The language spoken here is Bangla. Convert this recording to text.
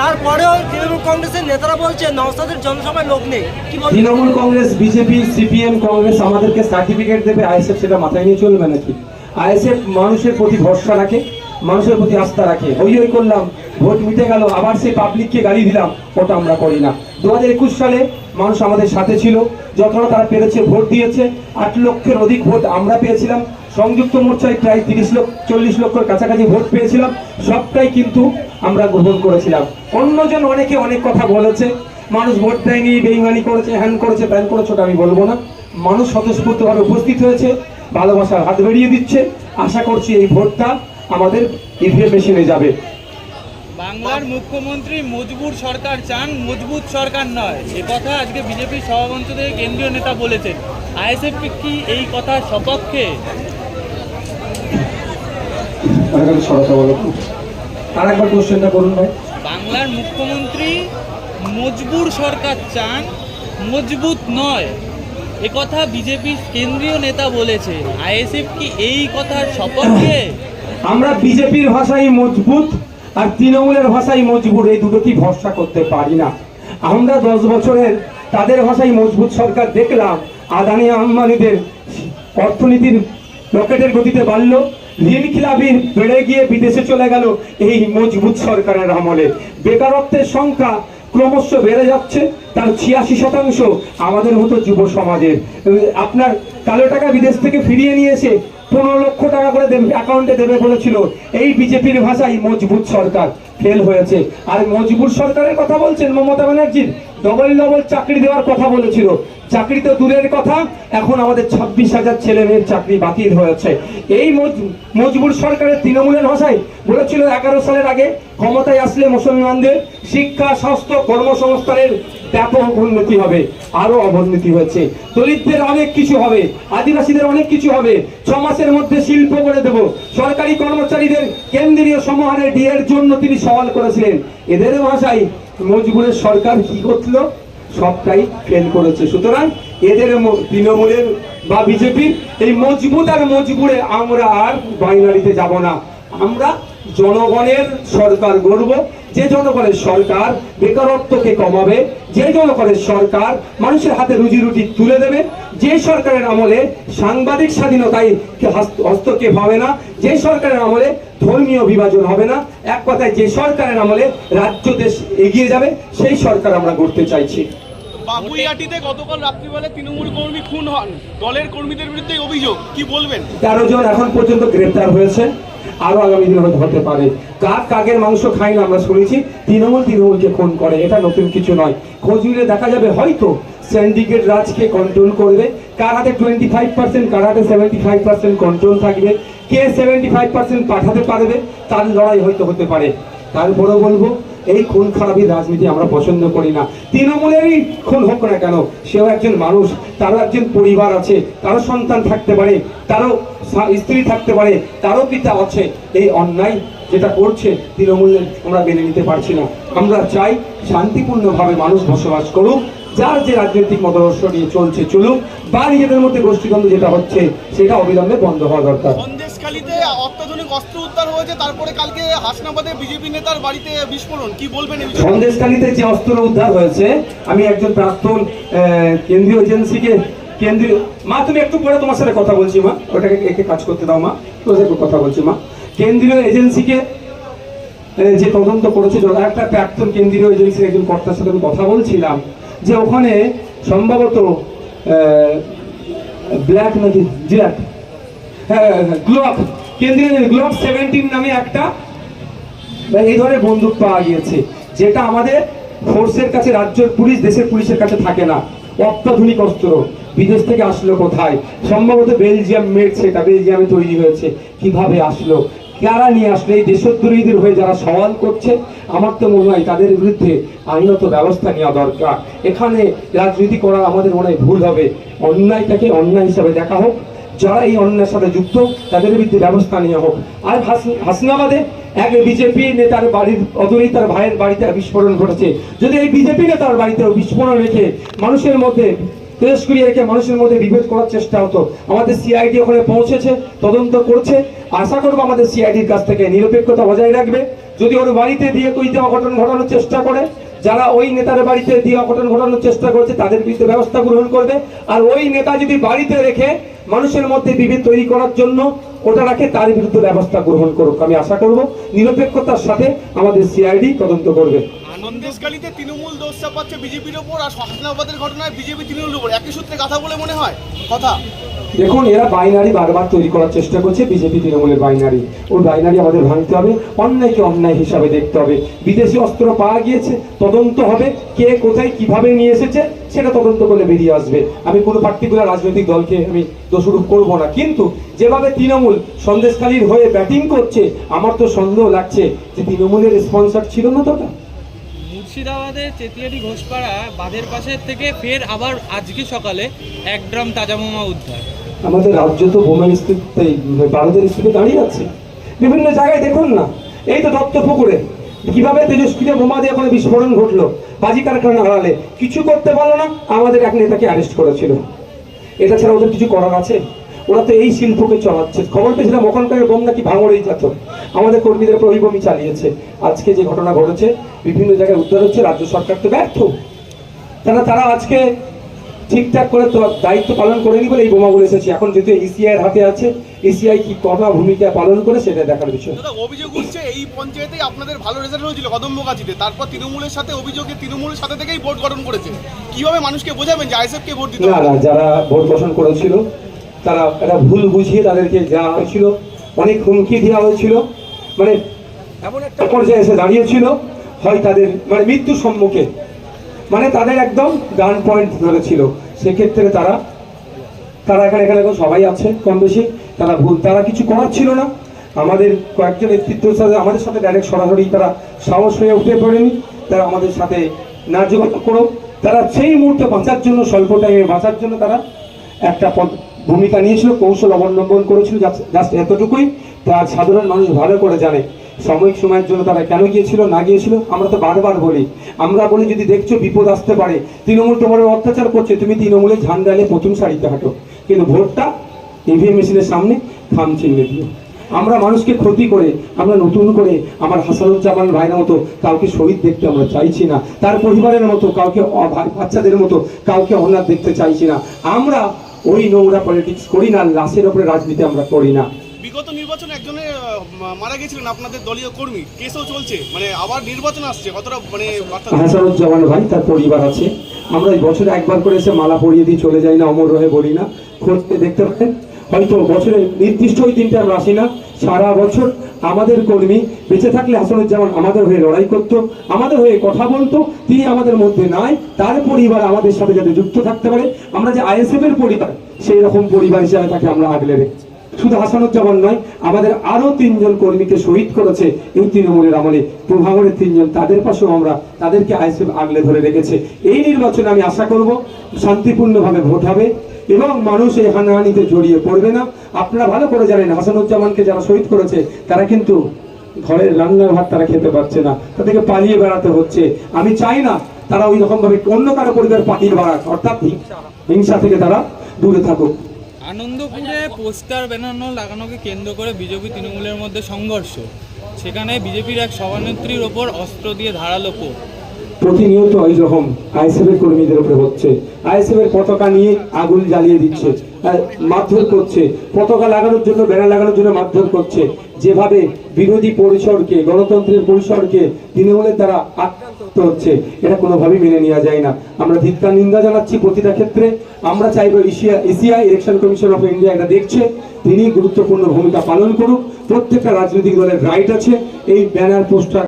তারপরেও তৃণমূল কংগ্রেসের নেতারা বলছে নওসাদের জনসভায় লোক নেই। কি তৃণমূল কংগ্রেস, বিজেপি, সিপিএম, কংগ্রেস আমাদেরকে সার্টিফিকেট দেবে, আইএসএফ সেটা মাথায় নিয়ে চলবে নাকি? আইএসএফ মানুষের প্রতি ভরসা রাখে, মানুষের প্রতি আস্থা রাখে। হই হই করলাম, ভোট মিটে গেল, আবার সেই পাবলিককে গালি দিলাম, ওটা আমরা করি না। দু সালে মানুষ আমাদের সাথে ছিল, যতটা তারা পেরেছে, ভোট দিয়েছে, আট লক্ষের অধিক ভোট আমরা পেয়েছিলাম। সংযুক্ত মোর্চায় প্রায় তিরিশ লক্ষ, চল্লিশ লক্ষর কাছাকাছি ভোট পেয়েছিলাম। সবটাই কিন্তু আমরা গ্রহণ করেছিলাম। অন্যজন অনেকে অনেক কথা বলেছে, মানুষ ভোট দেয়নি, বেইমানি করেছে, হ্যান করেছে, প্যান করেছে, ওটা আমি বলব না। মানুষ স্বতঃস্ফূর্তভাবে উপস্থিত হয়েছে, ভালোবাসার হাত বেরিয়ে দিচ্ছে। আশা করছি এই ভোটটা আমাদের ইভিএম মেশিনে যাবে। বাংলার মুখ্যমন্ত্রী মজবুর সরকার চান মজবুত সরকার নয়। এ কথা আজকে বিজেপির সভামঞ্চ থেকে কেন্দ্রীয় নেতা বলেছেন। আইএসএফ কি এই কথা সপক্ষে আরেকবার সরাসরি বলো আর একবার কোশ্চেনটা করুন ভাই। বাংলার মুখ্যমন্ত্রী মজবুর সরকার চান মজবুত নয়। কথা বিজেপির কেন্দ্রীয় নেতা বলেছে। আইএসএফ কি এই কথার সপক্ষে আমরা বিজেপির ভাষাই মজবুত আর তৃণমূলের ভাষাই মজবুত এই দুটোকেই ভরসা করতে পারি না। আমরা দশ বছরের তাদের ভাষাই মজবুত সরকার দেখলাম আদানি আম্বানিদের অর্থনীতির রকেটের গতিতে বাড়ল। খিলাপি বেড়ে গিয়ে বিদেশে চলে গেল এই মজবুত সরকারের আমলে। বেকারত্বের সংখ্যা ক্রমশ বেড়ে যাচ্ছে, তার ছিয়াশি শতাংশ আমাদের মতো যুব সমাজের। আপনার কালো টাকা বিদেশ থেকে ফিরিয়ে নিয়েছে পনেরো লক্ষ টাকা করে অ্যাকাউন্টে দেবে বলেছিল। এই বিজেপির ভাষায় মজবুত সরকার ফেল হয়েছে। আর মজবুত সরকারের কথা বলছেন মমতা ব্যানার্জির ডবল ডবল চাকরি দেওয়ার কথা বলেছিল। চাকরি তো দূরের কথা, এখন আমাদের ছাব্বিশ হাজার ছেলে মেয়ের চাকরি বাতিল হয়েছে। এই মজ- মজবুর সরকারের তৃণমূলের ভাষায় বলেছিল, এগারো সালের আগে ক্ষমতায় আসলে মুসলমানদের শিক্ষা, স্বাস্থ্য, কর্মসংস্থানের ব্যাপক উন্নতি হবে আরও অবনতি হয়েছে। দলিতদের অনেক কিছু হবে, আদিবাসীদের অনেক কিছু হবে। ছ মাসের মধ্যে শিল্প করে দেব। সরকারি কর্মচারীদের কেন্দ্রীয় সমাহারে ডিএর জন্য তিনি সওয়াল করেছিলেন। এদের ভাষায় মজবুরের সরকার কি করছিল? সবটাই ফেল করেছে। সুতরাং এদের তৃণমূলের বা বিজেপির এই মজবুত আর মজবুরে আমরা আর বাইনারিতে যাব না। আমরা জনগণের সরকার গড়ব যে জনগণের সরকার বেকারত্বকে কমাবে, যে জনগণের সরকার মানুষের হাতে রুজি রুটি তুলে দেবে, যে সরকারের আমলে সাংবাদিক স্বাধীনতায় হস্তক্ষেপ হবে না, যে সরকারের আমলে ধর্মীয় বিভাজন হবে না, এক কথায় যে সরকারের আমলে রাজ্য দেশ এগিয়ে যাবে, সেই সরকার আমরা গড়তে চাইছি। বাবুইয়াটিতে গতকাল রাত্রিবেলা তৃণমূল কর্মী খুন হন। দলের কর্মীদের বিরুদ্ধে অভিযোগ। কি বলবেন? তেরো জন এখন পর্যন্ত গ্রেপ্তার হয়েছে। আরও আগামী দিনে হতে পারে। কাক কাকের মাংস খাই না আমরা শুনেছি। তৃণমূল তৃণমূলকে খুন করে। এটা নতুন কিছু নয়। খোঁজ দেখা যাবে হয়তো সিন্ডিকেট রাজকে কন্ট্রোল করবে। কার হাতে টোয়েন্টি ফাইভ পার্সেন্ট কার হাতে সেভেন্টি ফাইভ পার্সেন্ট কন্ট্রোল থাকবে? কে সেভেন্টি ফাইভ পার্সেন্ট পাঠাতে পারবে? তার লড়াই হয়তো হতে পারে। তারপরেও বলব এই খুন খারাপি রাজনীতি আমরা পছন্দ করি না। তৃণমূলেরই খুন হোক না কেন, সেও একজন মানুষ, তারও একজন পরিবার আছে, তারও সন্তান থাকতে পারে, তারও স্ত্রী থাকতে পারে, তারও পিতা আছে। এই অন্যায় যেটা করছে তৃণমূলে আমরা মেনে নিতে পারছি না। আমরা চাই শান্তিপূর্ণভাবে মানুষ বসবাস করুক, যার যে রাজনৈতিক মতাদর্শ নিয়ে চলছে চলুক, বা নিজেদের মধ্যে গোষ্ঠীদ্বন্দ্ব যেটা হচ্ছে, সেটা অবিলম্বে বন্ধ হওয়া দরকার। সন্দেশখালীতে অত্যাধুনিক অস্ত্র উদ্ধার হয়েছে, তারপরে কালকে হাসনাবাদে বিজেপি নেতার বাড়িতে বিস্ফোরণ। কি বলবেন সন্দেশকালীতে যে অস্ত্র উদ্ধার হয়েছে, আমি একজন প্রাক্তন কেন্দ্রীয় এজেন্সিকে কেন্দ্রীয়, মা, তুমি একটু পরে তোমার সাথে কথা বলছি, মা। ওটাকে একে কাজ করতে দাও, মা। তোর সাথে কথা বলছি, মা। কেন্দ্রীয় এজেন্সিকে যে তদন্ত করেছে একটা প্রাক্তন কেন্দ্রীয় এজেন্সির একজন কর্তার সাথে আমি কথা বলছিলাম, যে ওখানে সম্ভবত ব্ল্যাক নাকি জিরাট গ্লোভ কেন্দ্রীয় গ্লোভ সেভেন্টিন নামে একটা এই ধরনের বন্দুক পাওয়া গিয়েছে, যেটা আমাদের ফোর্সের কাছে, রাজ্যের পুলিশ, দেশের পুলিশের কাছে থাকে না। অত্যাধুনিক অস্ত্র। বিদেশ থেকে আসলো কোথায়? সম্ভবত বেলজিয়াম মেড সেটা, বেলজিয়ামে তৈরি হয়েছে। কীভাবে আসলো? কারা নিয়ে আসলো? এই দেশদ্রোহীদের হয়ে যারা সওয়াল করছে, আমার তো মনে হয় তাদের বিরুদ্ধে আইনত ব্যবস্থা নেওয়া দরকার। এখানে রাজনীতি করা আমাদের মনে হয় ভুল হবে। অন্যায়টাকে অন্যায় হিসাবে দেখা হোক। যারা এই অন্যায়ের সাথে যুক্ত, তাদের বিরুদ্ধে ব্যবস্থা নেওয়া হোক। আর হাসনাবাদে এক বিজেপি নেতার বাড়ির অদূরেই তার ভাইয়ের বাড়িতে বিস্ফোরণ ঘটেছে। যদি এই বিজেপি নেতার বাড়িতে বিস্ফোরণ রেখে মানুষের মধ্যে, তেজস্ক্রিয় রেখে মানুষের মধ্যে বিভেদ করার চেষ্টা হতো, আমাদের সিআইডি ওখানে পৌঁছেছে, তদন্ত করছে। আশা করব আমাদের সিআইডির কাছ থেকে নিরপেক্ষতা বজায় রাখবে। যদি ওর বাড়িতে দিয়ে কইতে অঘটন ঘটানোর চেষ্টা করে যারা ওই নেতার বাড়িতে দিয়ে অঘটন ঘটানোর চেষ্টা করছে, তাদের বিরুদ্ধে ব্যবস্থা গ্রহণ করবে। আর ওই নেতা যদি বাড়িতে রেখে মানুষের মধ্যে বিভেদ তৈরি করার জন্য ওটা রাখে, তার বিরুদ্ধে ব্যবস্থা গ্রহণ করুক। আমি আশা করব নিরপেক্ষতার সাথে আমাদের সিআইডি তদন্ত করবে। সন্দেশকালীতে তৃণমূল দোষ চাপাচ্ছে বিজেপির ওপর আর হাসনাবাদের ঘটনায় বিজেপি তৃণমূলের উপর। একই সূত্রে কথা বলে মনে হয়? কথা। দেখুন, এরা বাইনারি বারবার তৈরি করার চেষ্টা করছে বিজেপি তৃণমূলের বাইনারি ওই বাইনারি আমাদের ভাঙতে হবে অন্যায়কে অন্যায় হিসাবে দেখতে হবে। বিদেশি অস্ত্র পাওয়া গিয়েছে, তদন্ত হবে, কে কোথায় কীভাবে নিয়ে এসেছে, সেটা তদন্ত করলে বেরিয়ে আসবে। আমি কোনো পার্টিকুলার রাজনৈতিক দলকে আমি দোষারোপ করব না। কিন্তু যেভাবে তৃণমূল সন্দেশখালীর হয়ে ব্যাটিং করছে, আমার তো সন্দেহ লাগছে যে তৃণমূলের স্পন্সর ছিল না তো ওটা। মুর্শিদাবাদের চেতিয়ারি ঘোষপাড়া বাঁধের পাশের থেকে ফের আবার আজকে সকালে এক ড্রাম তাজা বোমা উদ্ধার। আমাদের রাজ্য তো বোমের স্থিতিতে ভারতের স্থিতি দাঁড়িয়ে আছে। বিভিন্ন জায়গায় দেখুন না, এই তো দত্ত পুকুরে। কীভাবে তেজস্ক্রিয় বোমা দিয়ে ওখানে বিস্ফোরণ ঘটলো? বাজি কারখানা হারালে কিছু করতে পারল না, আমাদের এক নেতাকে অ্যারেস্ট করেছিল। এটা ছাড়া ওদের কিছু করার আছে? ওরা তো এই শিল্পকে চালাচ্ছে। খবর পেয়েছিলাম ওখানকার বোম নাকি ভাঙড়েই যেত। আমাদের কর্মীদের বোমই চালিয়েছে। আজকে যে ঘটনা ঘটেছে বিভিন্ন জায়গায় উদ্ধার হচ্ছে রাজ্য সরকার তো ব্যর্থ। তারা তারা আজকে ঠিকঠাক করে তো দায়িত্ব পালন করেনি বলে এই বোমাগুলো এসেছে। এখন যেহেতু এসিআই এর হাতে আছে এসিআই কি কটা ভূমিকা পালন করে সেটা দেখার বিষয়। দাদা অভিযোগ উঠছে এই পঞ্চায়েতেই আপনাদের ভালো রেজাল্ট হয়েছিল কদম্বগাছিতে তারপর তৃণমূলের সাথে অভিযোগে তৃণমূলের সাথে থেকেই ভোট গঠন করেছে। কীভাবে মানুষকে বোঝাবেন যে আইএসএফ কে ভোট দিতে না না যারা ভোট গঠন করেছিল তারা একটা ভুল বুঝিয়ে তাদেরকে দেওয়া হয়েছিল, অনেক হুমকি দেওয়া হয়েছিল মানে এমন একটা পর্যায়ে এসে দাঁড়িয়েছিল, হয় তাদের মানে মৃত্যুর সম্মুখে মানে তাদের একদম গান পয়েন্ট ধরেছিল সেক্ষেত্রে তারা তারা এখানে এখানে এখন সবাই আছে কম বেশি, তারা ভুল, তারা কিছু করার ছিল না। আমাদের কয়েকজন নেতৃত্বের সাথে আমাদের সাথে ডাইরেক্ট সরাসরি তারা সাহস হয়ে উঠে পড়েনি। তারা আমাদের সাথে না যোগাযোগ করো। তারা সেই মুহূর্তে বাঁচার জন্য, স্বল্প টাইমে বাঁচার জন্য তারা একটা পদ- ভূমিকা নিয়েছিল, কৌশল অবলম্বন করেছিল জাস্ট এতটুকুই। তা সাধারণ মানুষ ভালো করে জানে। সাময়িক সময়ের জন্য তারা কেন গিয়েছিল, না গিয়েছিল, আমরা তো বারবার বলি। আমরা বলি, যদি দেখছ বিপদ আসতে পারে, তৃণমূল তোমার অত্যাচার করছে, তুমি তৃণমূলের ঝান্ডালে প্রথম সারিতে হাঁটো। কিন্তু ভোটটা ইভিএম মেশিনের সামনে খাম চিহ্নে দিও আমরা মানুষকে ক্ষতি করে, আমরা নতুন করে আমার হাসানুজ্জামান ভাইয়ের মতো কাউকে শহীদ দেখতে আমরা চাইছি না। তার পরিবারের মতো, কাউকে বাচ্চাদের মতো, কাউকে অনাথ দেখতে চাইছি না। আমরা ওই নোংরা পলিটিক্স করি না লাশের ওপরে রাজনীতি আমরা করি না। বিগত নির্বাচনে একজনে মারা গেছিলেন আপনাদের দলীয় কর্মী। কেসও চলছে মানে আবার নির্বাচন আসছে কতটা মানে হাসানুজ্জামান ভাই তার পরিবার আছে। আমরা এই বছরে একবার করে এসে মালা পরিয়ে দিয়ে চলে যাই না অমর রয়ে বলি না। খোঁজতে দেখতে পারেন। হয়তো বছরে নির্দিষ্ট ওই দিনটা আমরা আসি না, সারা বছর আমাদের কর্মী বেঁচে থাকলে হাসানুজ্জামান আমাদের হয়ে লড়াই করতো, আমাদের হয়ে কথা বলতো, তিনি আমাদের মধ্যে নাই, তার পরিবার আমাদের সাথে যাতে যুক্ত থাকতে পারে, আমরা যে আইএসএফ এর পরিবার, সেই রকম পরিবার হিসাবে তাকে আমরা আগলে রেখেছি। শুধু হাসানুজ্জামান নয়, আমাদের আরও তিনজন কর্মীকে শহীদ করেছে এই তৃণমূলের আমলে। প্রভাবনের তিনজন, তাদের পাশেও আমরা, তাদেরকে আইএসএফ আগলে ধরে রেখেছে। এই নির্বাচনে আমি আশা করব, শান্তিপূর্ণভাবে ভোট হবে। এবং মানুষ এই হানাহানিতে জড়িয়ে পড়বে না। আপনারা ভালো করে জানেন, হাসানুজ্জামানকে যারা শহীদ করেছে, তারা কিন্তু ঘরের রান্নার ভাত তারা খেতে পারছে না। তাদেরকে পালিয়ে বেড়াতে হচ্ছে। আমি চাই না তারা ওই রকম ভাবে অন্য কারও পরিবার পাতির বাড়াক। অর্থাৎ হিংসা থেকে তারা দূরে থাকুক। আনন্দপুরে পোস্টার ব্যানানো লাগানোকে কেন্দ্র করে বিজেপি তৃণমূলের মধ্যে সংঘর্ষ। সেখানে বিজেপির এক সভানেত্রীর ওপর অস্ত্র দিয়ে ধারালো কোপ প্রতিনিয়ত এই রকম আইএসএফ এর কর্মীদের উপরে হচ্ছে। আইএসএফ এর পতাকা নিয়ে আগুন জ্বালিয়ে দিচ্ছে মারধর করছে, পতাকা লাগানোর জন্য, ব্যানার লাগানোর জন্য মারধর করছে। যেভাবে বিরোধী পরিসরকে, গণতন্ত্রের পরিসরকে তৃণমূলের দ্বারা আক্রান্ত হচ্ছে, এটা কোনোভাবেই মেনে নেওয়া যায় না। আমরা ধিক্কার, নিন্দা জানাচ্ছি প্রতিটা ক্ষেত্রে। আমরা চাইব এশিয়া এশিয়াই ইলেকশন কমিশন অফ ইন্ডিয়া এটা দেখছে। তিনি গুরুত্বপূর্ণ ভূমিকা পালন করুক। প্রত্যেকটা রাজনৈতিক দলের রাইট আছে। এই ব্যানার, পোস্টার